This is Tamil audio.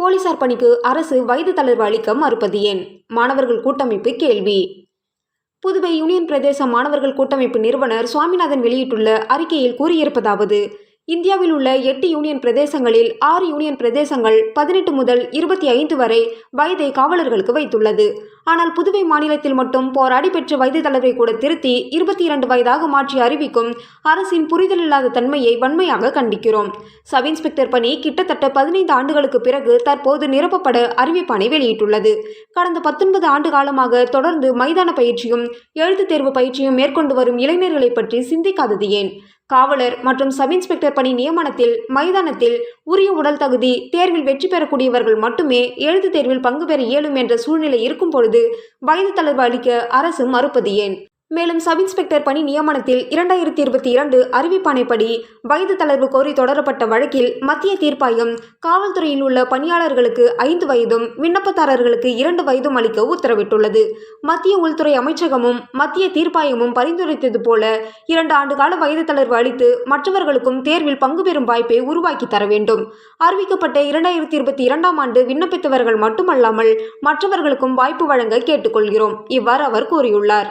போலீசார் பணிக்கு அரசு வயது தளர்வு அளிக்க மறுப்பது ஏன் மாணவர்கள் கூட்டமைப்பு கேள்வி. புதுவை யூனியன் பிரதேச மாணவர்கள் கூட்டமைப்பு நிறுவனர் சுவாமிநாதன் வெளியிட்டுள்ள அறிக்கையில் கூறியிருப்பதாவது இந்தியாவில் உள்ள எட்டு யூனியன் பிரதேசங்களில் ஆறு யூனியன் பிரதேசங்கள் பதினெட்டு முதல் இருபத்தி ஐந்து வரை வயதை காவலர்களுக்கு வைத்துள்ளது. ஆனால் புதுவை மாநிலத்தில் மட்டும் போராடி பெற்ற வயது தளர்வை கூட திருத்தி இருபத்தி இரண்டு வயதாக மாற்றி அறிவிக்கும் அரசின் புரிதல் இல்லாத தன்மையை வன்மையாக கண்டிக்கிறோம். சப் இன்ஸ்பெக்டர் பணி கிட்டத்தட்ட பதினைந்து ஆண்டுகளுக்கு பிறகு தற்போது நிரப்பப்பட அறிவிப்பானை வெளியிட்டுள்ளது. கடந்த பத்தொன்பது ஆண்டு காலமாக தொடர்ந்து மைதான பயிற்சியும் எழுத்து தேர்வு பயிற்சியும் மேற்கொண்டு வரும் இளைஞர்களை பற்றி சிந்திக்காதது ஏன்? காவலர் மற்றும் சப் இன்ஸ்பெக்டர் பணி நியமனத்தில் மைதானத்தில் உரிய உடல் தகுதி தேர்வில் வெற்றி பெறக்கூடியவர்கள் மட்டுமே எழுத்து தேர்வில் பங்கு பெற இயலும் என்ற சூழ்நிலை இருக்கும் பொழுது வயது தளர்வு அளிக்க அரசு மறுப்பது ஏன்? மேலும் சப் இன்ஸ்பெக்டர் பணி நியமனத்தில் இரண்டாயிரத்தி இருபத்தி இரண்டு அறிவிப்பானைப்படி வயது தளர்வு கோரி தொடரப்பட்ட வழக்கில் மத்திய தீர்ப்பாயம் காவல்துறையில் உள்ள பணியாளர்களுக்கு ஐந்து வயதும் விண்ணப்பதாரர்களுக்கு இரண்டு வயதும் அளிக்க உத்தரவிட்டுள்ளது. மத்திய உள்துறை அமைச்சகமும் மத்திய தீர்ப்பாயமும் பரிந்துரைத்தது போல இரண்டு ஆண்டு கால வயது தளர்வு அளித்து மற்றவர்களுக்கும் தேர்வில் பங்கு பெறும் வாய்ப்பை உருவாக்கி தர வேண்டும். அறிவிக்கப்பட்ட இரண்டாயிரத்தி இருபத்தி இரண்டாம் ஆண்டு விண்ணப்பித்தவர்கள் மட்டுமல்லாமல் மற்றவர்களுக்கும் வாய்ப்பு வழங்க கேட்டுக்கொள்கிறோம். இவ்வாறு அவர் கூறியுள்ளார்.